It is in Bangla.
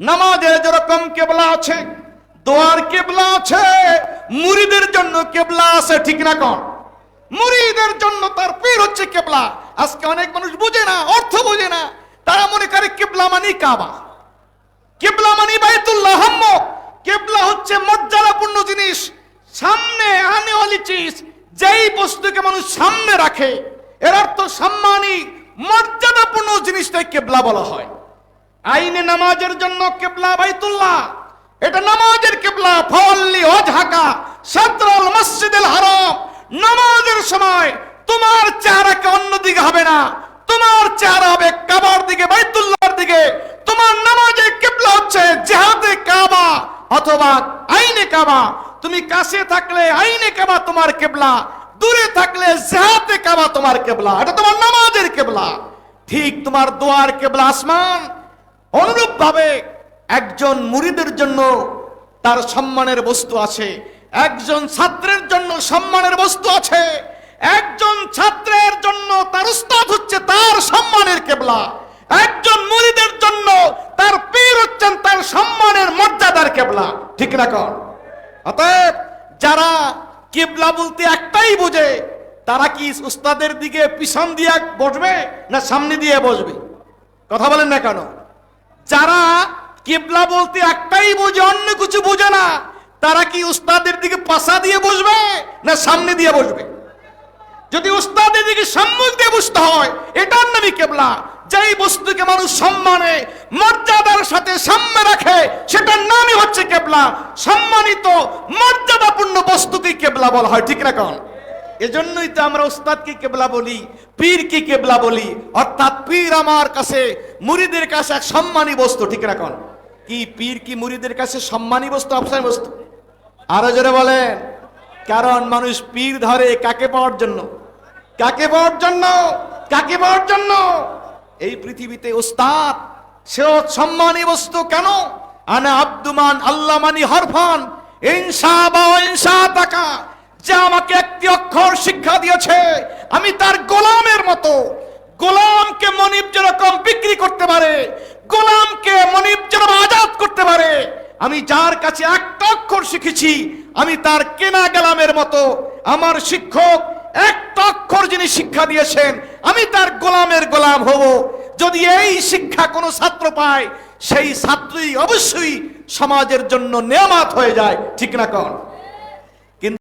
নামাজের যেরকম কেবলা আছে, দোয়ার কেবলা আছে, মুরিদের জন্য কেবলা আছে, ঠিক না কন? মুরিদের জন্য তার পীর হচ্ছে কেবলা। আজকে অনেক মানুষ বুঝে না, অর্থ বুঝে না। তারা মনে করে কেবলা মানি কাবা। কেবলা মানে বাইতুল্লাহ হাম্ম কেবলা হচ্ছে মর্যাদাপূর্ণ জিনিস। সামনে আনে ওয়ালি চিজ, যেই বস্তুকে মানুষ সামনে রাখে, এর অর্থ সম্মানী, মর্যাদাপূর্ণ জিনিসটাই কেবলা বলা হয়। আইনে নামাজের জন্য কেবলা বাইতুল্লাহ। এটা নামাজের কেবলা, ফওয়াল্লি ওয়াজহাকা সাতরাল মসজিদুল হারাম। নামাজের সময় তোমার চেহারাকে অন্যদিকে হবে না। তোমার চেহারা হবে কাবার দিকে, বাইতুল্লাহর দিকে। তোমার নামাজের কেবলা হচ্ছে জেহাদে কাবা অথবা আইনে কাবা। তুমি কাছে থাকলে আইনে কাবা তোমার কেবলা, দূরে থাকলে জেহাদে কাবা তোমার কেবলা। এটা তোমার নামাজের কেবলা। ঠিক তোমার দোয়ার কেবলা আসমান। অনুরূপ ভাবে একজন মুরিদের জন্য তার সম্মানের বস্তু আছে, একজন ছাত্রের জন্য সম্মানের বস্তু আছে, একজন ছাত্রের জন্য তার উস্তাদ হচ্ছে তার সম্মানের কেবলা, একজন মুরিদের জন্য তার পীর হচ্ছেন তার সম্মানের মর্যাদার কেবলা। ঠিক না কর অতএব যারা কেবলা বলতে একটাই বোঝে, তারা কি উস্তাদের দিকে পিছন দিয়ে বসবে না সামনে দিয়ে বসবে? কথা বলেন না কেন? যারা কেবলা বলতে একটাই বোঝে, অন্য কিছু বোঝে না, তারা কি উস্তাদের দিকে পাশা দিয়ে বসবে না সামনে দিয়ে বসবে? যদি উস্তাদের দিকে সম্মুখ দিয়ে বসতে হয়, এটার নামই কেবলা। যেই বস্তুকে মানুষ সম্মানে, মর্যাদার সাথে সামনে রাখে, সেটার নামই হচ্ছে কেবলা। সম্মানিত, মর্যাদাপূর্ণ বস্তুকে কেবলা বলা হয়, ঠিক না কারণ এজন্যই তো আমরা উস্তাদকে কেবলা বলি, পীরকে কেবলা বলি। অর্থাৎ পীর আমার কাছে, মুরিদের কাছে এক সম্মানী বস্তু, ঠিক রাখুন কি পীর কি মুরিদের কাছে সম্মানী বস্তু অপসারী বস্তু? আরও জোরে বলেন। কারণ মানুষ পীর ধরে কাকে পাওয়ার জন্য? কাকে পাওয়ার জন্য? কাকে পাওয়ার জন্য? এই পৃথিবীতে উস্তাদ, সেও সম্মানী বস্তু কেন? আনা আব্দুমান আল্লাহ মানি হরফান ইনসা বা ইনসা টাকা যে আমাকে একটি অক্ষর শিক্ষা দিয়েছে, আমি তার গোলামের মতো। গোলামকে মনিব যেরকম বিক্রি করতে পারে, গোলামকে মনিব যেরকম আজাদ করতে পারে, আমি যার কাছে একটা অক্ষর শিখেছি, আমি তার কেনা গোলামের মতো। আমার শিক্ষক একটা অক্ষর যিনি শিক্ষা দিয়েছেন, আমি তার গোলামের গোলাম হব। যদি এই শিক্ষা কোনো ছাত্র পায়, সেই ছাত্রই অবশ্যই সমাজের জন্য নেয়ামাত হয়ে যায়, ঠিক না কন?